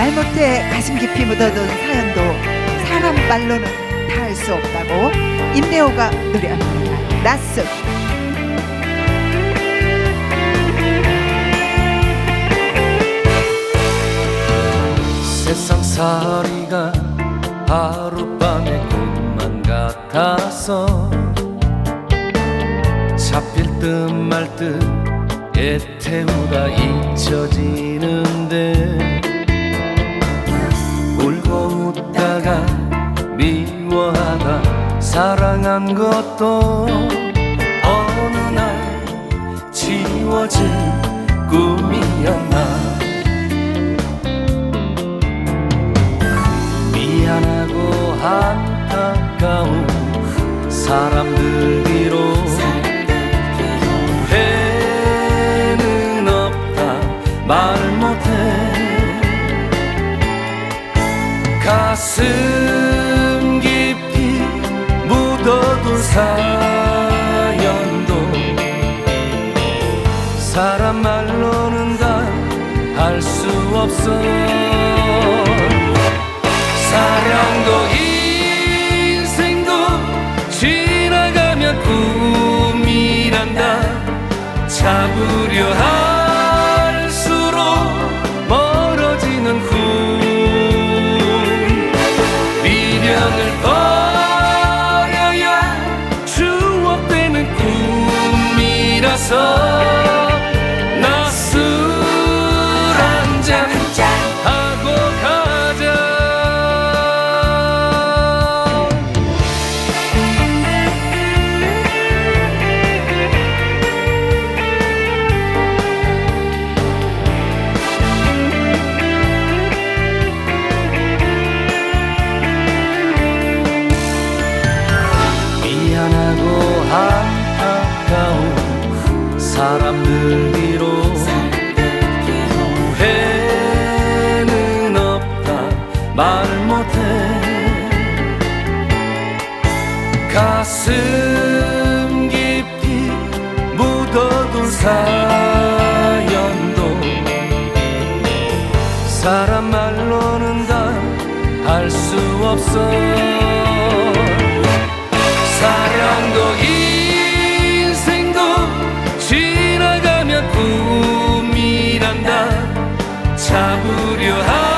말 못해 가슴 깊이 묻어둔 사연도 사람 말로는 다 할 수 없다고 임대호가 노래합니다. 낯선 세상살이가 하룻밤의 꿈만 같아서 잡힐 듯 말듯 애태우다 잊혀지는데 사랑한 것도 어느 날 지워질 꿈이었나. 미안하고 안타까운 사람들이로 후회는 없다 말 못해. 가슴 사연도 사람 말로는 다할수 없어. 사랑도 인생도 지나가면 꿈이란다. 잡으려 할 꿈 후회는 없다. 말 못해. 가슴 깊이 묻어둔 사연도 사람 말로는 다할수 없어 꿈이란다. 잡으려 하